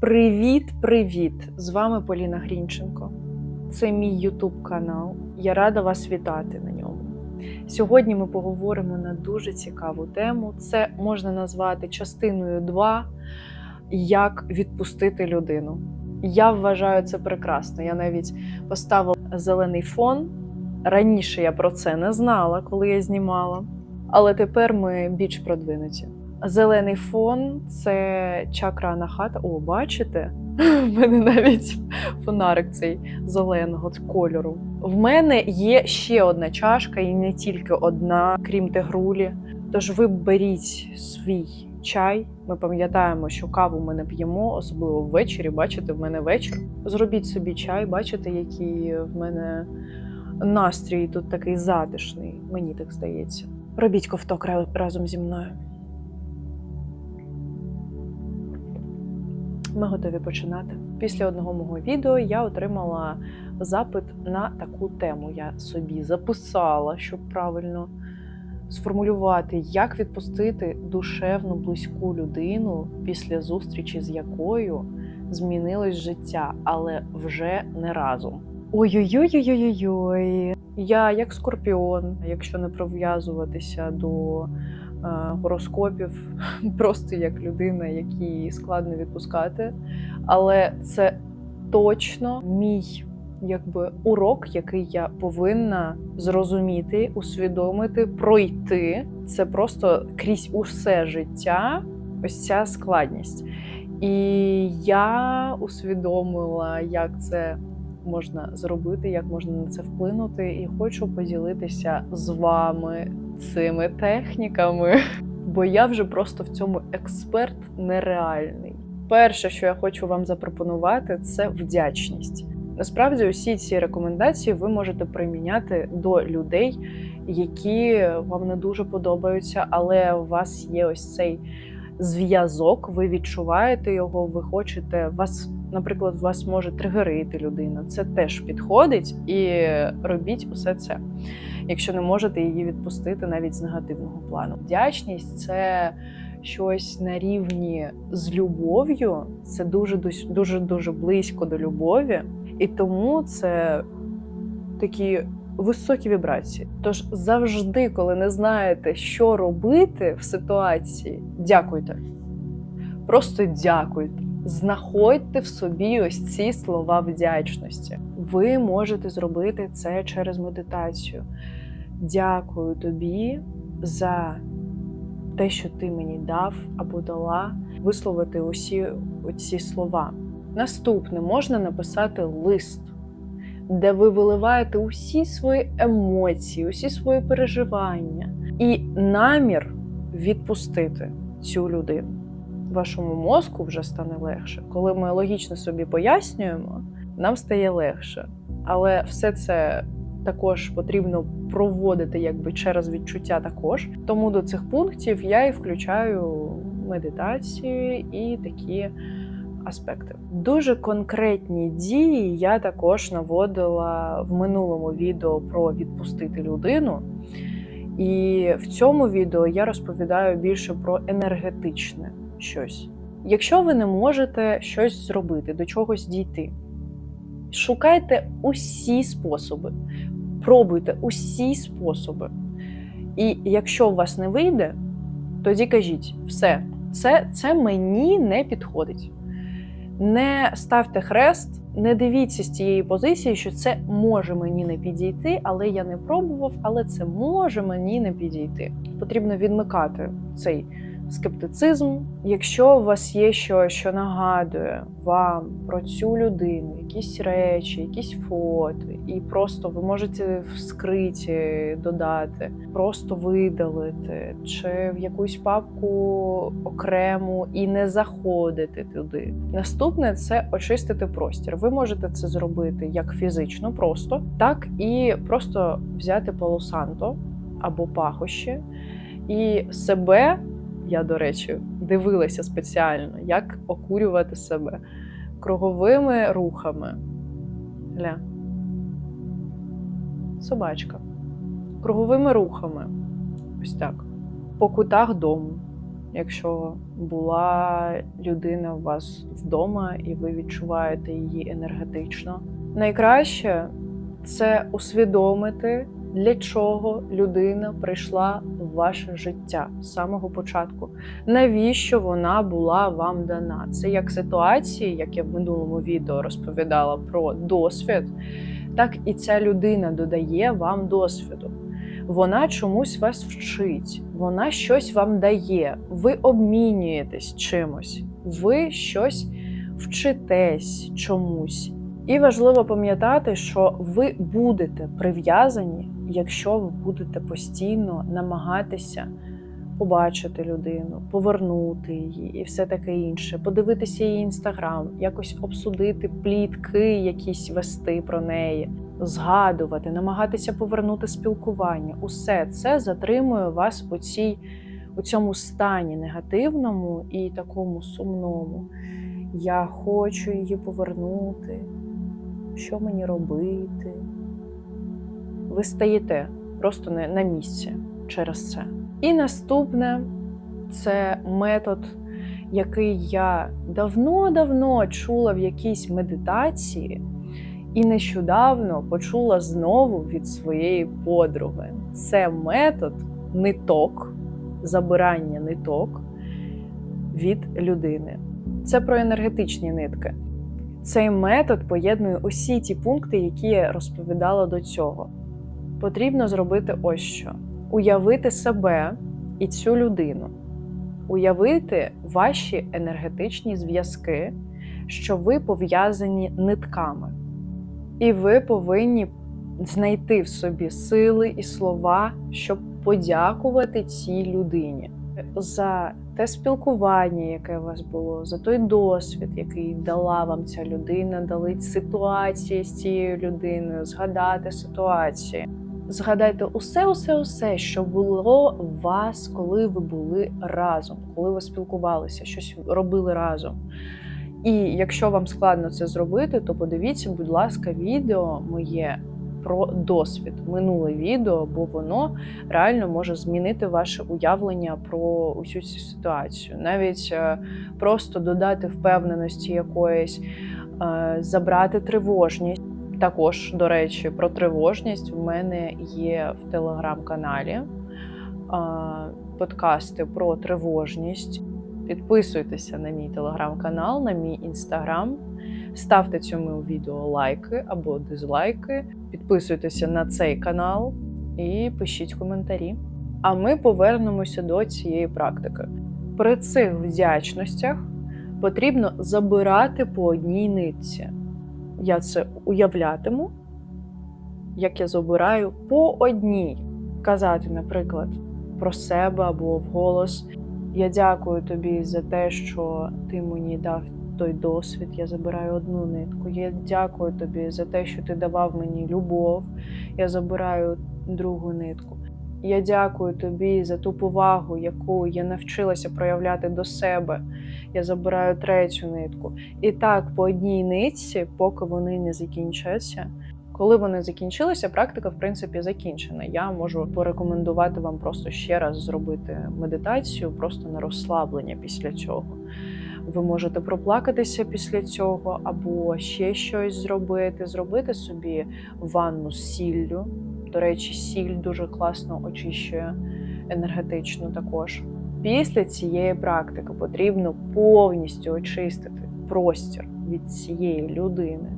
Привіт-привіт! З вами Поліна Грінченко. Це мій Ютуб канал. Я рада вас вітати на ньому. Сьогодні ми поговоримо на дуже цікаву тему. Це можна назвати частиною 2 як відпустити людину. Я вважаю це прекрасно. Я навіть поставила зелений фон. Раніше я про це не знала, коли я знімала, але тепер ми більш продвинуті. Зелений фон це чакра анахата. О, бачите? В мене навіть фонарик цей зеленого кольору. В мене є ще одна чашка, і не тільки одна, крім тегрулі. Тож ви беріть свій чай. Ми пам'ятаємо, що каву ми не п'ємо, особливо ввечері. Бачите, в мене вечір. Зробіть собі чай, бачите, який в мене настрій тут такий затишний. Мені так здається. Робіть ковток ра- разом зі мною. Ми готові починати. Після одного мого відео я отримала запит на таку тему. Я собі записала, щоб правильно сформулювати, як відпустити душевну близьку людину після зустрічі, з якою змінилось життя, але вже не разом. Ой-ой-ой-ой-ой-ой. Я як скорпіон, якщо не прив'язуватися до гороскопів, просто як людина, якій складно відпускати. Але це точно мій якби урок, який я повинна зрозуміти, усвідомити, пройти. Це просто крізь усе життя, ось ця складність. І я усвідомила, як це можна зробити, як можна на це вплинути, і хочу поділитися з вами цими техніками, бо я вже просто в цьому експерт нереальний. Перше, що я хочу вам запропонувати, це вдячність. Насправді, усі ці рекомендації ви можете приміняти до людей, які вам не дуже подобаються, але у вас є ось цей зв'язок, ви відчуваєте його, ви хочете вас, наприклад, вас може тригерити людина. Це теж підходить і робіть усе це, якщо не можете її відпустити навіть з негативного плану. Вдячність це щось на рівні з любов'ю, це дуже дуже дуже близько до любові, і тому це такі високі вібрації. Тож завжди, коли не знаєте, що робити в ситуації, дякуйте. Просто дякуйте. Знаходьте в собі ось ці слова вдячності. Ви можете зробити це через медитацію. Дякую тобі за те, що ти мені дав або дала, висловити усі ці слова. Наступне можна написати лист де ви виливаєте усі свої емоції, усі свої переживання і намір відпустити цю людину. Вашому мозку вже стане легше. Коли ми логічно собі пояснюємо, нам стає легше. Але все це також потрібно проводити якби через відчуття також. Тому до цих пунктів я і включаю медитації і такі аспекти. Дуже конкретні дії я також наводила в минулому відео про відпустити людину. І в цьому відео я розповідаю більше про енергетичне щось. Якщо ви не можете щось зробити, до чогось дійти, шукайте усі способи, пробуйте усі способи. І якщо у вас не вийде, тоді кажіть, все, це, це мені не підходить. Не ставте хрест, не дивіться з цієї позиції, що це може мені не підійти, але я не пробував, але це може мені не підійти. Потрібно відмикати цей скептицизм. Якщо у вас є щось, що нагадує вам про цю людину, якісь речі, якісь фото, і просто ви можете в скриті додати, просто видалити, чи в якусь папку окрему і не заходити туди. Наступне це очистити простір. Ви можете це зробити як фізично, просто, так і просто взяти полосанто або пахощі і себе. Я, до речі, дивилася спеціально, як окурювати себе круговими рухами. Гля. Собачка. Круговими рухами. Ось так. По кутах дому. якщо була людина у вас вдома і ви відчуваєте її енергетично. Найкраще це усвідомити, для чого людина прийшла в ваше життя з самого початку. Навіщо вона була вам дана? Це як ситуації, як я в минулому відео розповідала про досвід, так і ця людина додає вам досвіду. Вона чомусь вас вчить, вона щось вам дає, ви обмінюєтесь чимось, ви щось вчитесь чомусь. І важливо пам'ятати, що ви будете прив'язані, якщо ви будете постійно намагатися побачити людину, повернути її і все таке інше, подивитися її інстаграм, якось обсудити плітки, якісь вести про неї, згадувати, намагатися повернути спілкування. Усе це затримує вас у цій у цьому стані негативному і такому сумному. Я хочу її повернути. Що мені робити? Ви стаєте просто не на місці через це. І наступне це метод, який я давно-давно чула в якійсь медитації, і нещодавно почула знову від своєї подруги. Це метод ниток, забирання ниток від людини. Це про енергетичні нитки. Цей метод поєднує усі ті пункти, які я розповідала до цього. Потрібно зробити ось що: уявити себе і цю людину, уявити ваші енергетичні зв'язки, що ви пов'язані нитками. І ви повинні знайти в собі сили і слова, щоб подякувати цій людині за те спілкування, яке у вас було, за той досвід, який дала вам ця людина, дали ситуації з цією людиною, згадати ситуації. Згадайте усе, усе, усе, що було у вас, коли ви були разом, коли ви спілкувалися, щось робили разом. І якщо вам складно це зробити, то подивіться, будь ласка, відео моє про досвід, минуле відео, бо воно реально може змінити ваше уявлення про усю цю ситуацію. Навіть е, просто додати впевненості якоїсь, е, забрати тривожність. Також, до речі, про тривожність в мене є в телеграм-каналі е, подкасти про тривожність. Підписуйтеся на мій телеграм-канал, на мій інстаграм. Ставте цьому відео лайки або дизлайки, підписуйтеся на цей канал і пишіть коментарі. А ми повернемося до цієї практики. При цих вдячностях потрібно забирати по одній нитці. Я це уявлятиму, як я забираю по одній. Казати, наприклад, про себе або вголос. Я дякую тобі за те, що ти мені дав той досвід. Я забираю одну нитку. Я дякую тобі за те, що ти давав мені любов. Я забираю другу нитку. Я дякую тобі за ту повагу, яку я навчилася проявляти до себе. Я забираю третю нитку. І так, по одній нитці, поки вони не закінчаться. Коли вони закінчилися, практика в принципі закінчена. Я можу порекомендувати вам просто ще раз зробити медитацію, просто на розслаблення після цього. Ви можете проплакатися після цього, або ще щось зробити, зробити собі ванну з сіллю. До речі, сіль дуже класно очищує енергетично також. Після цієї практики потрібно повністю очистити простір від цієї людини.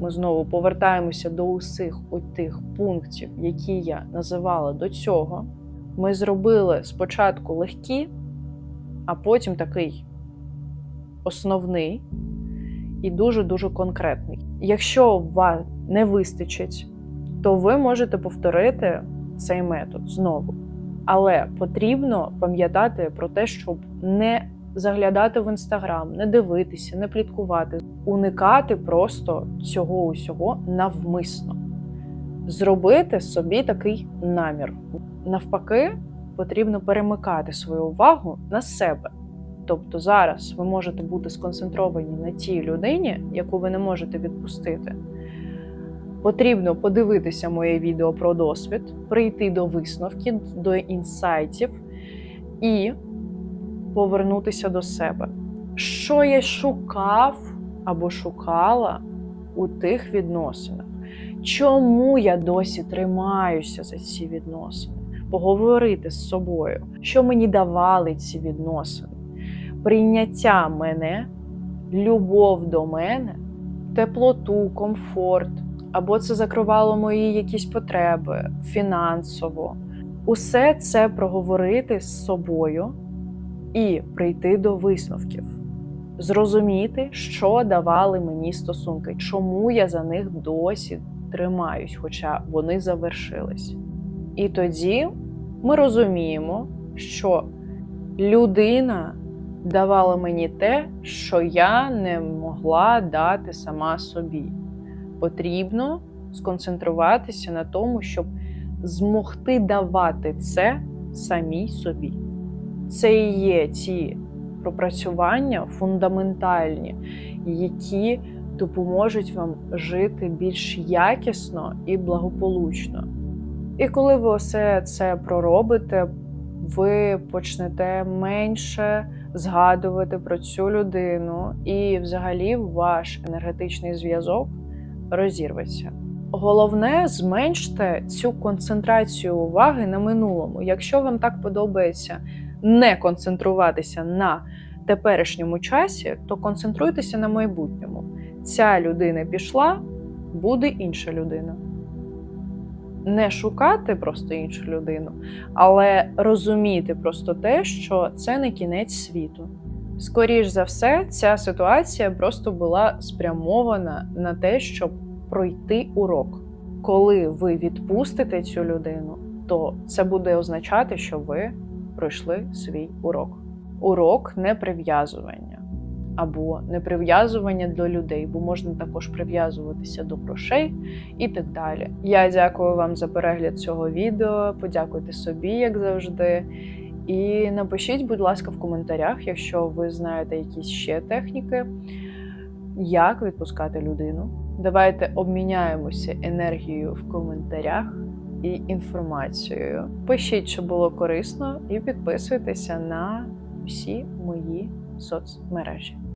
Ми знову повертаємося до усіх тих пунктів, які я називала до цього. Ми зробили спочатку легкі, а потім такий основний і дуже-дуже конкретний. Якщо вас не вистачить, то ви можете повторити цей метод знову. Але потрібно пам'ятати про те, щоб не заглядати в інстаграм, не дивитися, не пліткувати, уникати просто цього усього навмисно, зробити собі такий намір. Навпаки, потрібно перемикати свою увагу на себе. Тобто зараз ви можете бути сконцентровані на тій людині, яку ви не можете відпустити. Потрібно подивитися моє відео про досвід, прийти до висновків, до інсайтів і повернутися до себе. Що я шукав або шукала у тих відносинах? Чому я досі тримаюся за ці відносини? Поговорити з собою, що мені давали ці відносини, прийняття мене, любов до мене, теплоту, комфорт, або це закривало мої якісь потреби фінансово. Усе це проговорити з собою і прийти до висновків, зрозуміти, що давали мені стосунки, чому я за них досі тримаюсь, хоча вони завершились. І тоді ми розуміємо, що людина давала мені те, що я не могла дати сама собі. Потрібно сконцентруватися на тому, щоб змогти давати це самій собі. Це і є ті пропрацювання фундаментальні, які допоможуть вам жити більш якісно і благополучно. І коли ви все це проробите, ви почнете менше згадувати про цю людину, і взагалі ваш енергетичний зв'язок розірветься. Головне, зменште цю концентрацію уваги на минулому. Якщо вам так подобається не концентруватися на теперішньому часі, то концентруйтеся на майбутньому. Ця людина пішла, буде інша людина. Не шукати просто іншу людину, але розуміти просто те, що це не кінець світу. Скоріш за все, ця ситуація просто була спрямована на те, щоб пройти урок. Коли ви відпустите цю людину, то це буде означати, що ви пройшли свій урок. Урок неприв'язування або неприв'язування до людей, бо можна також прив'язуватися до грошей і так далі. Я дякую вам за перегляд цього відео. Подякуйте собі, як завжди. І напишіть, будь ласка, в коментарях, якщо ви знаєте якісь ще техніки, як відпускати людину. Давайте обміняємося енергією в коментарях і інформацією. Пишіть, що було корисно, і підписуйтеся на всі мої соцмережі.